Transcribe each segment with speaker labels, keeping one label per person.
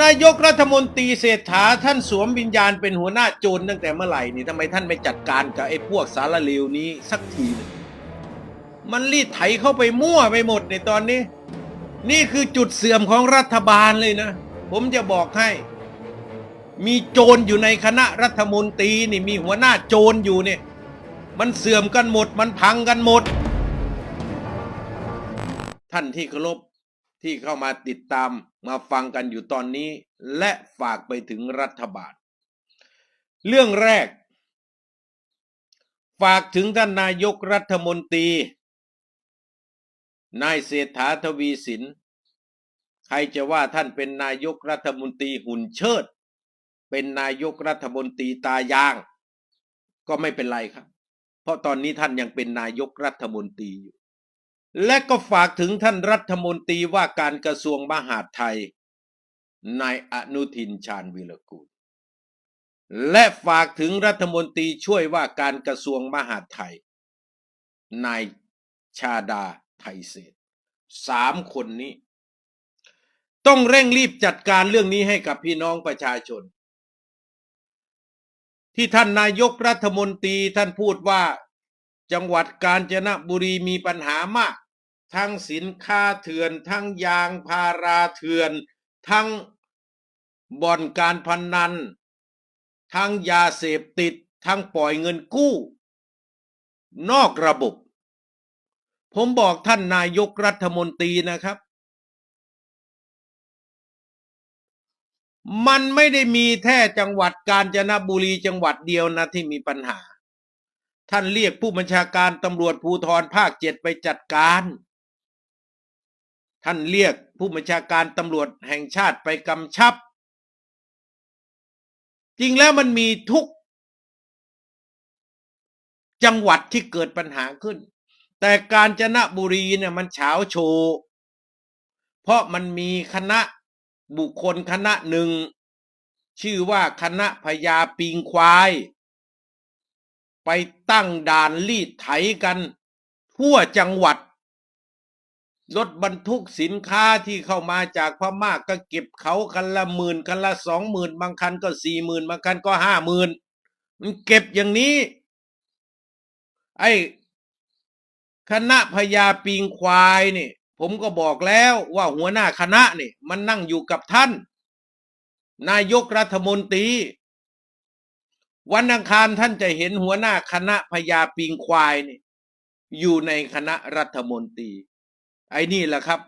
Speaker 1: นายกรัฐมนตรีเศรษฐาท่านสวมวิญญาณเป็นหัวหน้าโจรตั้งแต่เมื่อไหร่นี่ทำไมท่านไม่จัดการกับไอ้พวกสารเลวนี้สักทีนึงมันรีดไถเข้าไปมั่วไปหมดในตอนนี้ นี่คือจุดเสื่อมของรัฐบาลเลยนะ ผมจะบอกให้ มีโจรอยู่ในคณะรัฐมนตรีนี่มีหัวหน้าโจรอยู่เนี่ย มันเสื่อมกันหมด มันพังกันหมด ท่านที่เคารพที่เข้ามาติดตาม มาฟังกันอยู่ตอนนี้ และฝากไปถึงรัฐบาล เรื่องแรก ฝากถึงท่านนายกรัฐมนตรี นายเศรษฐาทวีสิน ใครจะว่าท่านเป็นนายกรัฐมนตรีหุ่นเชิด เป็นนายกรัฐมนตรีตายาง ก็ไม่เป็นไรครับ เพราะตอนนี้ท่านยังเป็นนายกรัฐมนตรีอยู่ และก็ฝากถึงท่านรัฐมนตรีว่าการกระทรวงมหาดไทยนายอนุทินชาญวิรกูล และฝากถึงรัฐมนตรีช่วยว่าการกระทรวงมหาดไทยนายชาดาไทยเศษสามคนนี้ ต้องเร่งรีบจัดการเรื่องนี้ให้กับพี่น้องประชาชน ที่ท่านนายกรัฐมนตรีท่านพูดว่าจังหวัดกาญจนบุรีมีปัญหามาก ทั้งสินค้าเถื่อน ทั้งยางพาราเถื่อน ทั้งบ่อนการพนนัน ทั้งยาเสพติด ทั้งปล่อยเงินกู้ นอกระบบ ผมบอกท่านนายกรัฐมนตรีนะครับ มันไม่ได้มีแค่จังหวัดกาญจนบุรีจังหวัดเดียวนะที่มีปัญหาท่านเรียกผู้บัญชาการตำรวจภูธรภาคเจ็ดไปจัดการ ท่านเรียกผู้บัญชาการตำรวจแห่งชาติไปกำชับ จริงแล้วมันมีทุก จังหวัดที่เกิดปัญหาขึ้น แต่กาญจนบุรีเนี่ยมันเฉาโชว์เพราะมันมีคณะบุคคลคณะหนึ่ง ชื่อว่าคณะพญาปิงควาย ไปตั้งด่านลีดไถกัน ทั่วจังหวัด รถบรรทุกสินค้าที่เข้ามาจากพม่าก็เก็บเขาคันละหมื่นคันละสองหมื่นบางคันก็สี่หมื่นบางคันก็ห้าหมื่นมันเก็บอย่างนี้ ไอ้คณะพญาปิงควายนี่ ผมก็บอกแล้วว่าหัวหน้าคณะนี่ มันนั่งอยู่กับท่าน นายกรัฐมนตรี วันอังคารท่านจะเห็นหัวหน้าคณะพญาปิงควายนี่ อยู่ในคณะรัฐมนตรี ไอ้นี่แหละครับ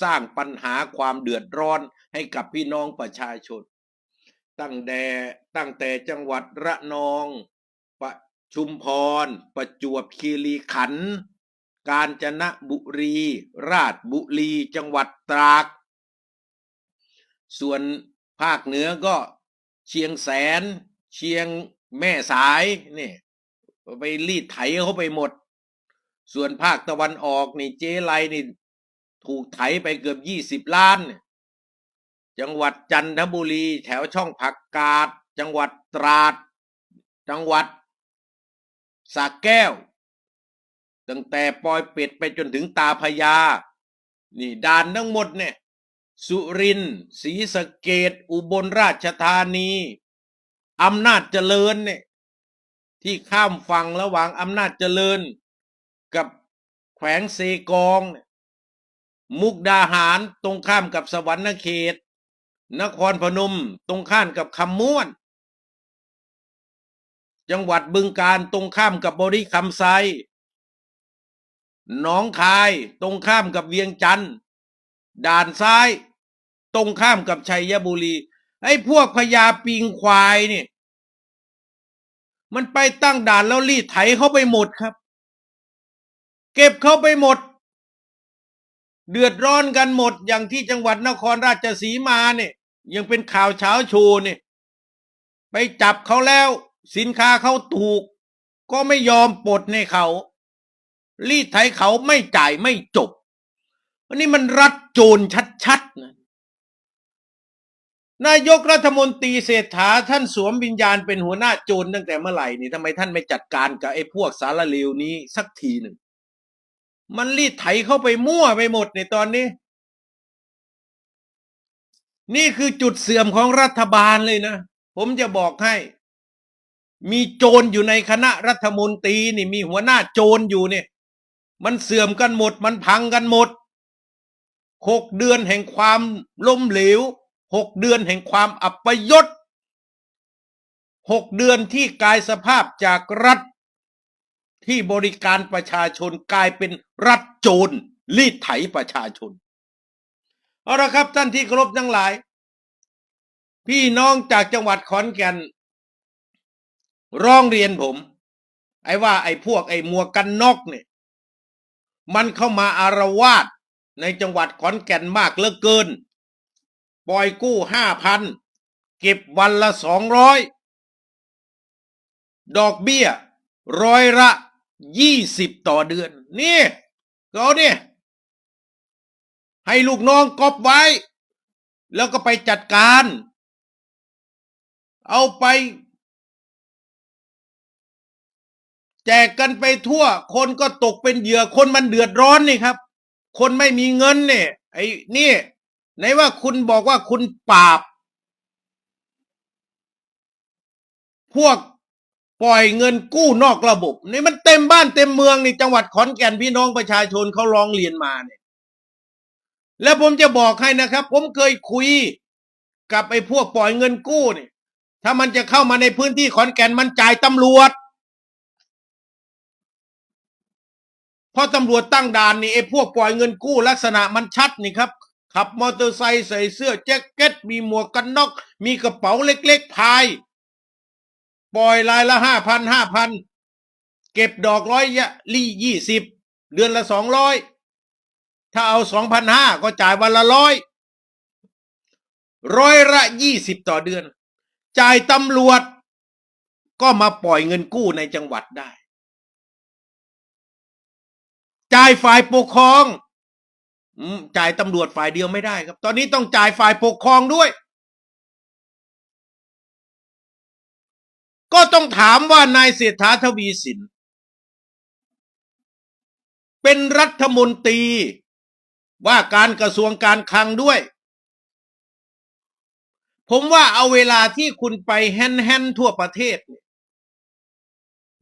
Speaker 1: สร้างปัญหาความเดือดร้อนให้กับพี่น้องประชาชน ตั้งแต่ตั้งแต่จังหวัดระนองประชุมพร ประจวบคีรีขันธ์กาญจนบุรี ราชบุรี จังหวัดตราก ส่วนภาคเหนือก็เชียงแสน เชียงแม่สายนี่ไปรีดไถเขาไปหมด ส่วนภาคตะวันออกนี่เจไลนี่ ถูกไถไปเกือบยี่สิบล้าน จังหวัดจันทบุรี แถวช่องผักกาด จังหวัดตราด จังหวัดสระแก้ว ตั้งแต่ปอยเป็ดไปจนถึงตาพญานี่ด่านทั้งหมดเนี่ย สุรินทร์ศรีสะเกดอุบลราชธานีอำนาจเจริญเนี่ยที่ข้ามฝั่งระหว่างอำนาจเจริญ กับแขวงเซกองเนี่ย มุกดาหารตรงข้ามกับสวรรณเขต นครพนมตรงข้ามกับคำม่วน จังหวัดบึงการตรงข้ามกับบริคำไซหนองคายตรงข้ามกับเวียงจันทร์ด่านซ้าย ตรงข้ามกับชัยบุรี ไอ้พวกพญาปิงควายเนี่ยมันไปตั้งด่านแล้วรีดไถเขาไปหมดครับ เก็บเขาไปหมด เดือดร้อนกันหมดอย่างที่จังหวัดนครราชสีมาเนี่ย ยังเป็นข่าวเช้าโชว์เนี่ย ไปจับเขาแล้ว สินค้าเขาถูก ก็ไม่ยอมปลดในเขารีดไถเขาไม่จ่ายไม่จบอันนี้มันรัดโจรชัดๆนะนายกรัฐมนตรีเศรษฐาท่านสวมวิญญาณเป็นหัวหน้าโจรตั้งแต่เมื่อไหร่นี่ทำไมท่านไม่จัดการกับไอ้พวกสารเลวนี้สักทีหนึ่ง มันรีดไถเข้าไปมั่วไปหมดในตอนนี้ นี่คือจุดเสื่อมของรัฐบาลเลยนะ ผมจะบอกให้ มีโจรอยู่ในคณะรัฐมนตรีนี่มีหัวหน้าโจรอยู่เนี่ย มันเสื่อมกันหมด มันพังกันหมดหกเดือนแห่งความล้มเหลวหกเดือนแห่งความอัปยศหกเดือนที่กลายสภาพจากรัฐ ที่บริการประชาชนกลายเป็นรัฐโจรรีดไถประชาชน เอาละครับท่านที่เคารพทั้งหลาย พี่น้องจากจังหวัดขอนแก่นร้องเรียนผม ไอ้ว่าไอ้พวกไอ้มัวกกันนอกเนี่ย มันเข้ามาอารวาสในจังหวัดขอนแก่นมากเหลือเกิน ปล่อยกู้ห้าพันเก็บวันละสองร้อยดอกเบี้ยร้อยละ ยี่สิบต่อเดือน นี่เขาเนี่ยให้ลูกน้องกอบไว้ แล้วก็ไปจัดการ เอาไป แจกกันไปทั่ว คนก็ตกเป็นเหยื่อคนมันเดือดร้อนนี่ครับ คนไม่มีเงินเนี่ยไอ้นี่ไหนว่าคุณบอกว่าคุณปราบ พวก ปล่อยเงินกู้นอกระบบนี่มันเต็มบ้านเต็มเมืองนี่จังหวัดขอนแก่นพี่น้องประชาชนเขาร้องเรียนมาเนี่ย แล้วผมจะบอกให้นะครับ ผมเคยคุยกับไอ้พวกปล่อยเงินกู้เนี่ยถ้ามันจะเข้ามาในพื้นที่ขอนแก่นมันจ่ายตำรวจเพราะตำรวจตั้งด่านนี่ไอ้พวกปล่อยเงินกู้ลักษณะมันชัดนี่ครับ ขับมอเตอร์ไซค์ใส่เสื้อแจ็คเก็ต มีหมวกกันน็อก มีกระเป๋าเล็กๆพาย ปล่อยรายละห้าพันห้าพันเก็บดอกร้อยยะลี่ยี่สิบเดือนละสองร้อยถ้าเอาสองพันห้าก็จ่ายวันละร้อยร้อยละยี่สิบต่อเดือน จ่ายตำรวจ ก็มาปล่อยเงินกู้ในจังหวัดได้ จ่ายฝ่ายปกครองจ่ายตำรวจฝ่ายเดียวไม่ได้ครับ ตอนนี้ต้องจ่ายฝ่ายปกครองด้วย ก็ต้องถามว่านายเศรษฐาทวีสิน เป็นรัฐมนตรี ว่าการกระทรวงการคลังด้วย ผมว่าเอาเวลาที่คุณไปแฮนแฮนทั่วประเทศเนี่ย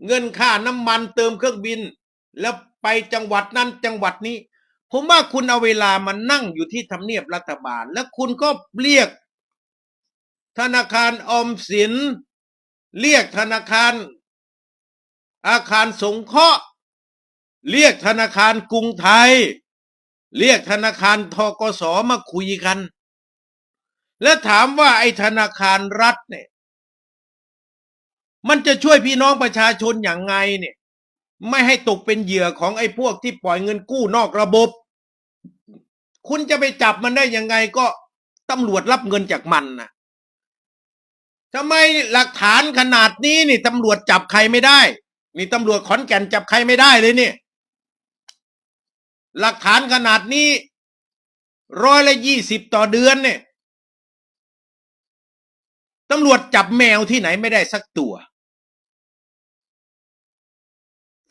Speaker 1: เงินค่าน้ำมันเติมเครื่องบิน แล้วไปจังหวัดนั้นจังหวัดนี้ ผมว่าคุณเอาเวลามานั่งอยู่ที่ทำเนียบรัฐบาล แล้วคุณก็เรียกธนาคารออมสิน เรียกธนาคาร อาคารสงเคราะห์ เรียกธนาคารกรุงไทย เรียกธนาคารทกสมาคุยกัน และถามว่าไอ้ธนาคารรัฐเนี่ย มันจะช่วยพี่น้องประชาชนอย่างไงเนี่ย ไม่ให้ตกเป็นเหยื่อของไอ้พวกที่ปล่อยเงินกู้นอกระบบ คุณจะไปจับมันได้ยังไงก็ตำรวจรับเงินจากมันนะ ทำไมหลักฐานขนาดนี้นี่ตำรวจจับใครไม่ได้ นี่ตำรวจขอนแก่นจับใครไม่ได้เลยนี่ หลักฐานขนาดนี้ร้อยละยี่สิบต่อเดือนเนี่ยตำรวจจับแมวที่ไหนไม่ได้สักตัว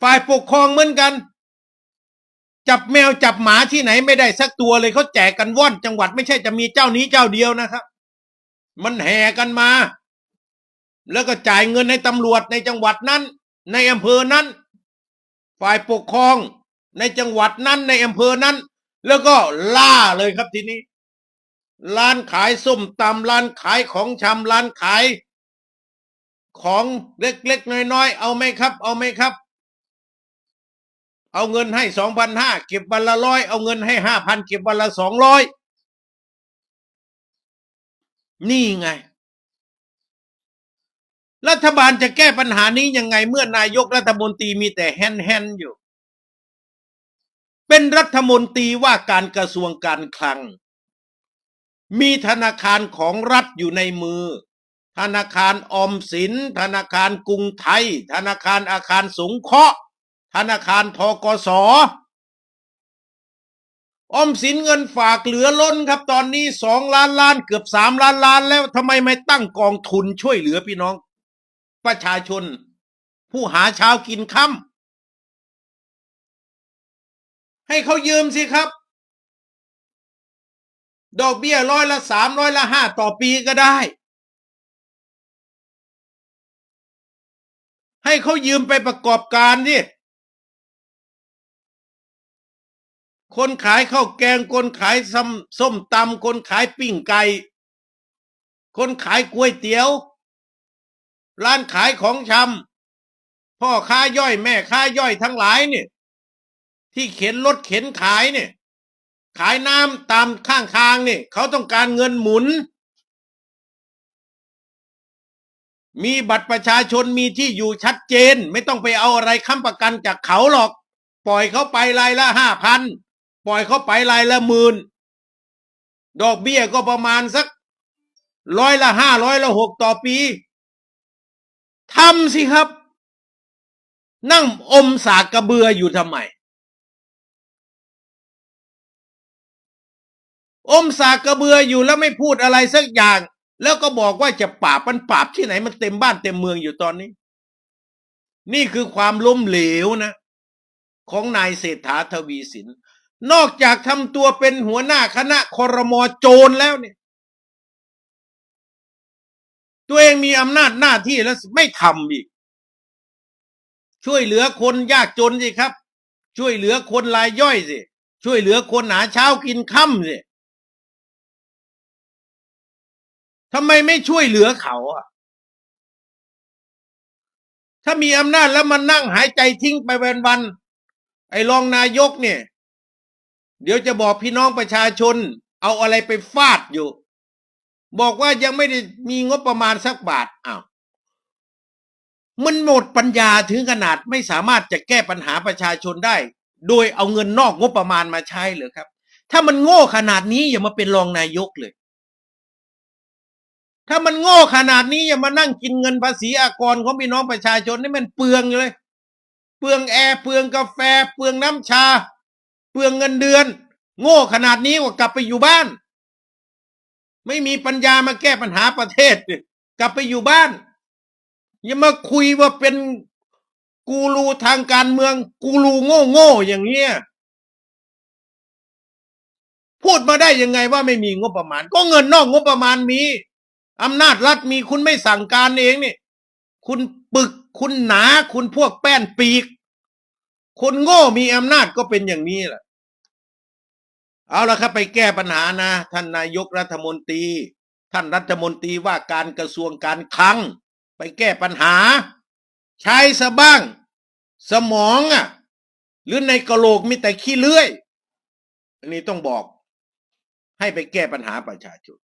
Speaker 1: ฝ่ายปกครองเหมือนกัน จับแมวจับหมาที่ไหนไม่ได้สักตัวเลยเขาแจกกันว่อนจังหวัดไม่ใช่จะมีเจ้านี้เจ้าเดียวนะครับ มันแห่กันมา แล้วก็จ่ายเงินให้ตำรวจในจังหวัดนั้น ในอำเภอนั้น ฝ่ายปกครองในจังหวัดนั้นในอำเภอนั้น แล้วก็ล่าเลยครับทีนี้ ร้านขายส้มตำร้านขายของชำร้านขาย ของเล็กๆน้อยๆเอาไหมครับ เอาไหมครับ เอาเงินให้สองพันห้าเก็บวันละร้อยเอาเงินให้ห้าพันเก็บวันละสองร้อยนี่ไง รัฐบาลจะแก้ปัญหานี้ยังไงเมื่อนายกรัฐมนตรีมีแต่แฮนแฮนอยู่ เป็นรัฐมนตรีว่าการกระทรวงการคลัง มีธนาคารของรัฐอยู่ในมือ ธนาคารออมสิน ธนาคารกรุงไทย ธนาคารอาคารสงเคราะห์ ธนาคารทกสออมสินเงินฝากเหลือล้นครับ ตอนนี้สองล้านล้านเกือบสามล้านล้านแล้วทำไมไม่ตั้งกองทุนช่วยเหลือพี่น้อง ประชาชน ผู้หาเช้ากินค่ำให้เขายืมสิครับ ดอกเบี้ยร้อยละสามร้อยละห้าต่อปีก็ได้ ให้เขายืมไปประกอบการดิคนขายข้าวแกง คนขายส้มส้มตำคนขายปิ้งไก่ คนขายก๋วยเตี๋ยว ร้านขายของชำพ่อค้าย่อยแม่ค้าย่อยทั้งหลายเนี่ย ที่เข็นรถเข็นขายเนี่ย ขายน้ำตามข้างทางเนี่ยเขาต้องการเงินหมุน มีบัตรประชาชนมีที่อยู่ชัดเจน ไม่ต้องไปเอาอะไรค้ำประกันจากเขาหรอก ปล่อยเขาไปรายละห้าพันปล่อยเขาไปรายละหมื่นดอกเบี้ยก็ประมาณสักร้อยละห้าร้อยละหกต่อปี ทำสิครับ นั่งอมสากกระเบืออยู่ทำไม อมสากกระเบืออยู่แล้วไม่พูดอะไรสักอย่าง แล้วก็บอกว่าจะปราบมันปราบที่ไหนมันเต็มบ้านเต็มเมืองอยู่ตอนนี้ นี่คือความล้มเหลวนะ ของนายเศรษฐาทวีสิน นอกจากทำตัวเป็นหัวหน้าคณะคอรมอโจรแล้วเนี่ย ตัวเองมีอำนาจหน้าที่แล้วไม่ทำอีก ช่วยเหลือคนยากจนสิครับ ช่วยเหลือคนรายย่อยสิช่วยเหลือคนหาเช้ากินค่ำสิทำไมไม่ช่วยเหลือเขาอะ ถ้ามีอำนาจแล้วมันนั่งหายใจทิ้งไปวันๆไอ้รองนายกเนี่ย เดี๋ยวจะบอกพี่น้องประชาชน เอาอะไรไปฟาดอยู่ บอกว่ายังไม่ได้มีงบประมาณสักบาทอ้าวมันหมดปัญญาถึงขนาดไม่สามารถจะแก้ปัญหาประชาชนได้ โดยเอาเงินนอกงบประมาณมาใช้เหรือครับ ถ้ามันโง่ขนาดนี้อย่ามาเป็นรองนายกเลย ถ้ามันโง่ขนาดนี้อย่ามานั่งกินเงินภาษีอากรของพี่น้องประชาชนนี่มันเปลืองเลย เปลืองแอร์เปลืองกาแฟ เปลืองน้ำชา เปลืองเงินเดือน โง่ขนาดนี้กว่ากลับไปอยู่บ้าน ไม่มีปัญญามาแก้ปัญหาประเทศกลับไปอยู่บ้าน อย่ามาคุยว่าเป็นกูรูทางการเมือง กูรูโง่โง่อย่างเงี้ยพูดมาได้ยังไงว่าไม่มีงบประมาณ ก็เงินนอกงบประมาณมีอำนาจรัฐมีคุณไม่สั่งการเองนี่คุณปึกคุณหนาคุณพวกแป้นปีก คนโง่มีอำนาจก็เป็นอย่างนี้แหละ เอาละครับไปแก้ปัญหานะ ท่านนายกรัฐมนตรี ท่านรัฐมนตรีว่าการกระทรวงการคลัง ไปแก้ปัญหา ใช้ซะบ้าง สมองอะ หรือในกระโหลกมีแต่ขี้เลื่อย อันนี้ต้องบอก ให้ไปแก้ปัญหาประชาชน